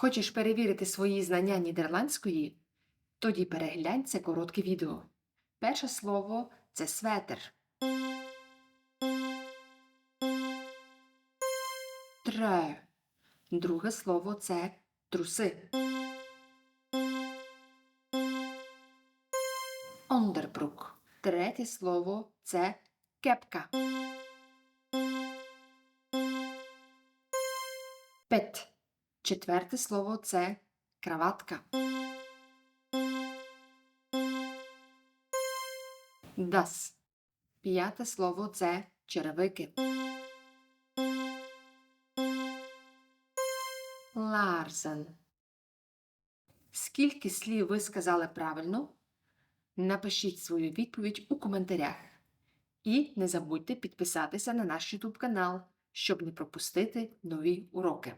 Хочеш перевірити свої знання нідерландської? Тоді переглянь це коротке відео. Перше слово це светер. Трö. Друге слово це труси. Onderbroek. Третє слово це кепка. Пет. Четверте слово це краватка. Das. П'яте слово це черевики. Ларсен. Скільки слів ви сказали правильно? Напишіть свою відповідь у коментарях. І не забудьте підписатися на наш YouTube канал, щоб не пропустити нові уроки.